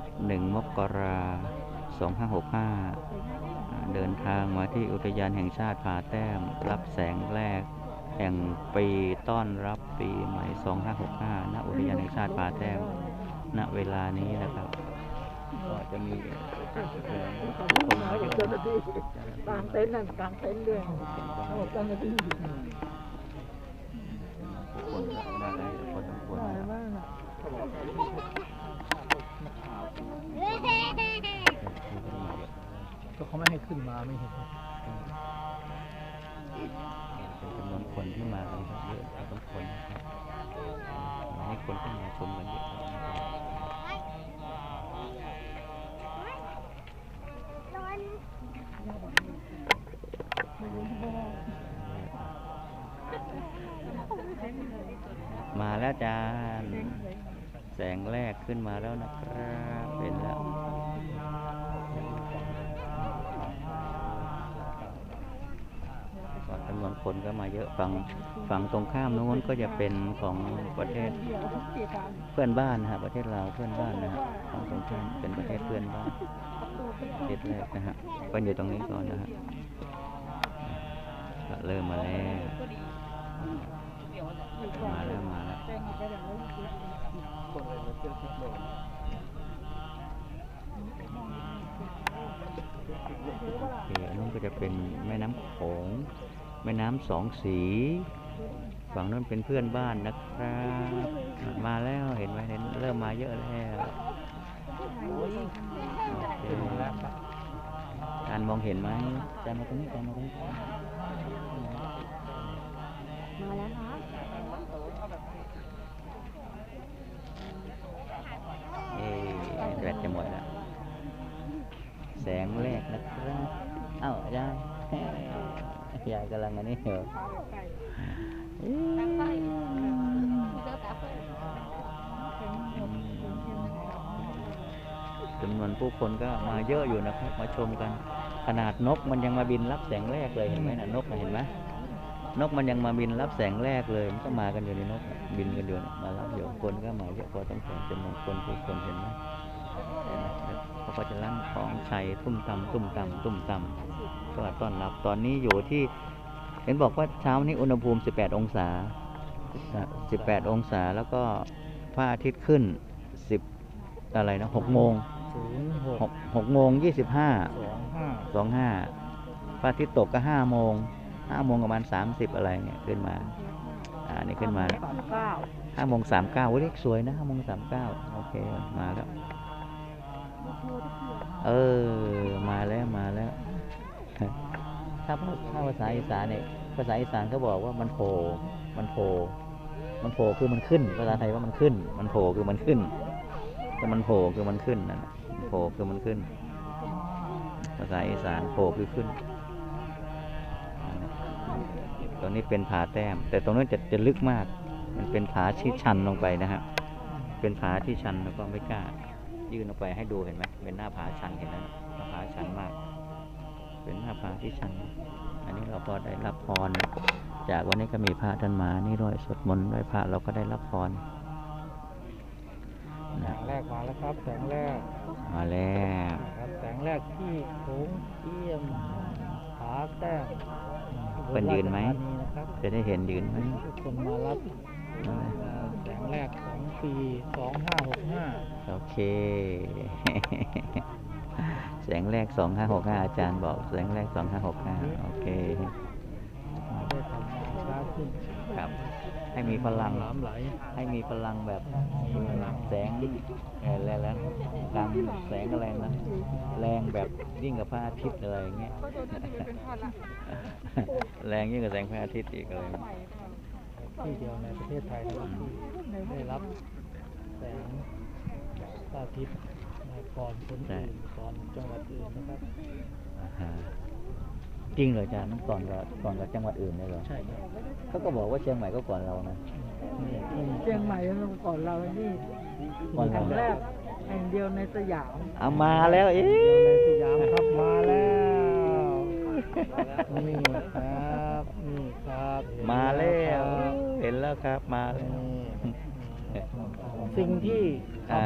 ครับหนึ่งมกราสองห้าหกห้าเดินทางมาที่อุทยานแห่งชาติผาแต้ม รับแสงแรก แห่งปีต้อนรับปีใหม่ 2565 ณ อุทยานแห่งชาติผาแต้ม ณ เวลานี้นะครับ ก็จะมีคนมาเยอะเจ้าหน้าที่กลางเต็นท์นั่นกลางเต็นท์ด้วยโอ้เจ้าหน้าที่คนมาได้พอสมควรได้นะครับมา กนะก็เขาไม่ให้ขึ้นมาไม่เห็นเป็นจำนวนคนที่มากันเยอะพอสมควรนะครับให้คนเข้ามาชมกันเยอะนะครับมาแล้วจานแสงแรกขึ้นมาแล้วนะครับเป็นแล้ว จำนวนคนก็มาเยอะฝั่งฝั่งตรงข้ามนู้นก็จะเป็นของประเทศเพื่อนบ้านนะฮะประเทศลาวเพื่อนบ้านนะฮะฝั่งตรงข้ามเป็นประเทศเพื่อนบ้านประเทศแรกนะฮะก็อยู่ตรงนี้ก่อนนะฮะเริ่มมาแล้วมาแล้วมาแล้วโอเคอันนู้นก็ จะเป็นแม่น้ำโขงแม่น้ำสองสี ฝั่งนั้นเป็นเพื่อนบ้านนะครับมาแล้วเห็นไหมเห็นเริ่มมาเยอะแล้วโอเคการมองเห็นไหมจานมาตรงนี้จานมาตรงนี้มาแล้วนะเอ๊ะแบตจะหมดแล้วแสงแรกนะครับ เอ้ายายยายกำลังอันนี้เหรอจำนวนผู้คนก็มาเยอะอยู่นะครับ มาชมกัน ขนาดนกมันยังมาบินรับแสงแรกเลยเห็นไหมนะนกเห็นไหมนกมันยังมาบินรับแสงแรกเลย มันก็มากันอยู่ในนก บินกันอยู่มารับอยู่คนก็มาเยอะพอต้องแสงจำนวนคนผู้คนเห็นไหม เขาก็จะลั่นของชัยตุ้มตำตุ้มตำตุ้มตำก็ต้อนรับ ตอนนี้อยู่ที่ เห็นบอกว่าเช้านี้อุณหภูมิ 18 องศา 18 องศาแล้วก็พระอาทิตย์ขึ้น 10 อะไรนะ6โมงหก6โมง25สองห้าสองห้าพระอาทิตย์ตกก็ห้าโมงห้าโมงประมาณสามสิบอะไรเนี่ยขึ้นมาอ่านี่ขึ้นมาแล้วสามเก้าห้าโมงสามเก้าเลขสวยนะห้าโมงสามเก้าโอเค มาแล้ว เออ มาแล้วมาแล้วถ้าภาถ้าภาษาอีสานเนี่ยภาษาอีสานเขาบอกว่ามันโผล่มันโผล่มันโผล่คือมันขึ้น ภาษาไทยว่ามันขึ้น มันโผล่คือมันขึ้น แต่มันโผล่คือมันขึ้นนั่นโผล่คือมันขึ้น ภาษาอีสานโผล่คือขึ้น ตรงนี้เป็นผาแต้ม แต่ตรงนั้นจะจะลึกมาก มันเป็นผาที่ชันลงไปนะฮะเป็นผาที่ชันแล้วก็ไม่กล้า ยื่นออกไปให้ดูเห็นไหมเป็นหน้าผาชันเห็นไหมหน้าผาชันมาก เป็นหน้าผาที่ชัน อันนี้เราก็ได้รับพร จากวันนี้ก็มีพระท่านมานี่ด้วยสวดมนต์ด้วยพระเราก็ได้รับพรแสนะงแรกมาแล้วครับแสงแรกมาแล้วนะครับแสงแรกที่โขงเทียมผาแต้มเพิ่นยืนไหมอุบลราชธานีนะครับจะได้เห็นยืนไหมทุกคนมารับ แสงแรกของปีสองห้าหกห้าโอเค แสงแรกสองห้าหกห้าอาจารย์บอกแสงแรกสองห้าหกห้าโอเคได้ทำงานช้าขึ้นครับ ให้มีพลัง น้ำไหลให้มีพลังแบบแสงเอ่ออะไรแล้วการแสงอะไรนะแรงแบบยิ่งกับพระอาทิตย์อะไรอย่างเงี้ยแรงยิ่งกับแสงพระอาทิตย์อีกอะไร ที่เดียวในประเทศไทยนะครับที่ได้รับแสงพระอาทิตย์ในก่อนคนอื่นก่อนจังหวัดอื่นนะครับ อ่าฮะจริงเหรออาจารย์มันก่อนกับก่อนกับจังหวัดอื่นเลยเหรอใช่ครับเขาก็บอกว่าเชียงใหม่ก็ก่อนเรานะ นี่เชียงใหม่ก่อนเรานี่ก่อนแห่เรางแรกแห่งเดียวในสยาม เอามาแล้ว เอ๊เดียวในะสยามครับมาแล้ว นี่ครับนี่ครับมาแล้วครับเห็นแล้วครับมาแล้วนี่สิ่งที่ อ่า